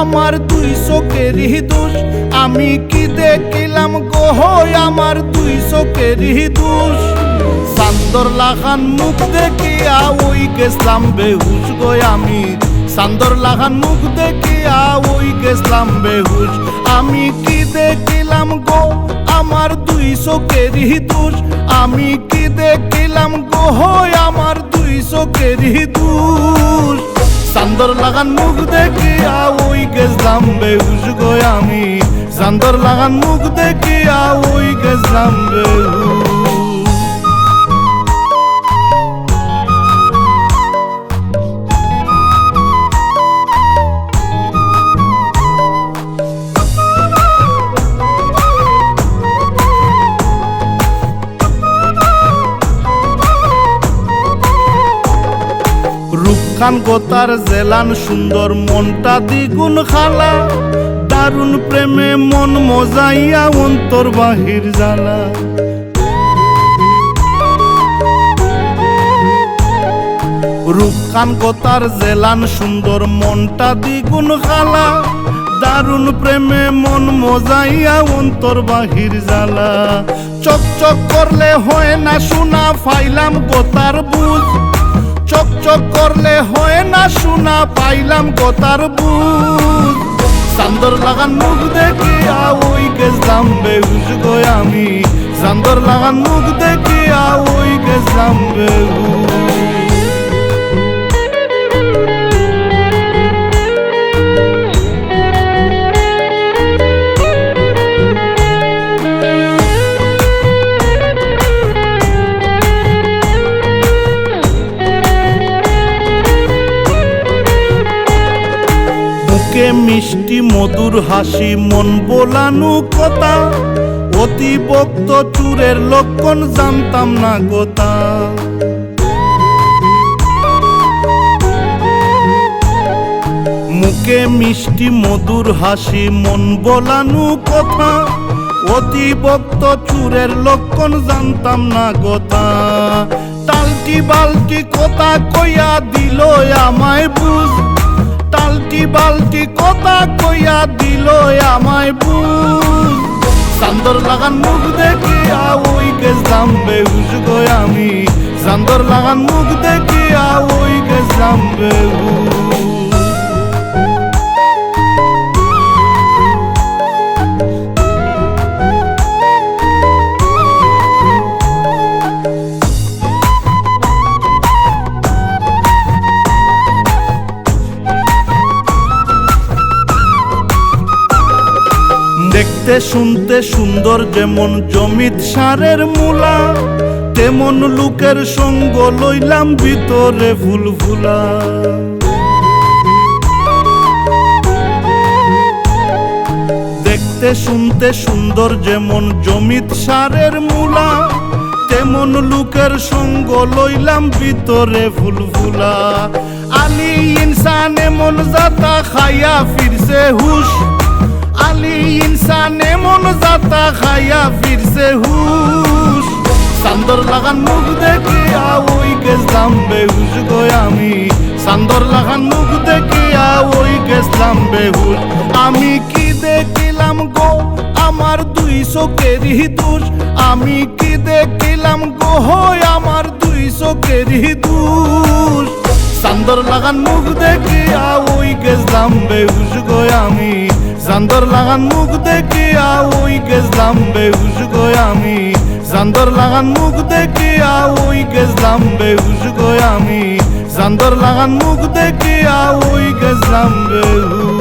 আমার দুই চোখেরই দোষ আমি কি দেখিলাম গোহ আমার দুই চোখেরই দোষ সান্দর লাখান মুখ দেখিয়া ওই গেছলাম বেহুশ গই আমি। সান্দর লাখান মুখ দেখিয়া ওই গেছলাম বেহুশ। আমি কি দেখিলাম গো? আমার দুই চোখেরই দোষ আমি কি দেখিলাম গো? আমার দুই চোখেরই দোষ সান্দর লাগান মুখ দেখিয়া ওই গেছলাম বেহুশ গো আমি। সান্দর লাগান মুখ দেখিয়া ওই গেছলাম বেহুশ রূপখান গোতার জেলান সুন্দর মনটা দ্বিগুণ খালা। দারুণ প্রেমে মন মজাইয়া অন্তর বাহির জ্বালা। রূপখান গোতার জেলান সুন্দর মনটা দ্বিগুণ খালা। দারুণ প্রেমে মন মজাইয়া অন্তর বাহির চক চক করলে হয় না শোনা, ফাইলাম গোতার বুঝ। চক চক করলে হয় না শোনা, পাইলাম কথার বুধ সান্দর লাগান মুখ দেখিয়া ওই গেছলাম বেহুশ গো আমি। সান্দর লাগান মুখ দেখিয়া ওই গেছলাম বেহুশ। মিষ্টি মধুর হাসি, মন বোলানু কথা। অতি বক্ত চুরের লক্ষণ জানতাম না গোতা মুখে মিষ্টি মধুর হাসি, মন বোলানু কথা। অতি বক্ত চুরের লক্ষণ জানতাম না গোতা টালটি বালটি কথা কইয়া দিল আমায় বুঝ। টালটি বালটি কথা কইয়া দিল আমায় বুঝ সান্দর লাগান মুখ দেখিয়া ওই গেছলাম বেহুশ গো আমি। সান্দর লাগান মুখ দেখিয়া ওই গেছলাম বেহুশ। দেখতে শুনতে সুন্দর যেমন জমিত সারের মূলা, তেমন লোকের সঙ্গ লইলাম ভিতরে ফুল ফুলা দেখতে শুনতে সুন্দর যেমন জমিত সারের মূলা, তেমন লোকের সঙ্গ লইলাম ভিতরে ফুল ফুলা আলি ইনসান এমন যাতা খাইয়া ফিরছে হুশ আলি ইনসান এমন যাতা খাইয়া ফিরছে হুশ। সান্দর লাগান মুখ দেখিয়া ওই গেছলাম বেহুশ গো আমি। সান্দর লাগান মুখ দেখিয়া ওই গেছলাম বেহুশ। আমি কি দেখিলাম গো আমার দুই চোখেরই দোষ আমি কি দেখিলাম গো হয় আমার দুই চোখেরই দোষ সান্দর লাগান মুখ দেখিয়া ওই গেছলাম বেহুশ গো আমি। সান্দর লাগান মুখ দেখিয়া ওই গেছলাম বেহুশ গো আমি। সান্দর লাগান মুখ দেখিয়া ওই গেছলাম বেহুশ গো আমি। সান্দর লাগান মুখ দেখিয়া ওই গেছলাম বেহুশ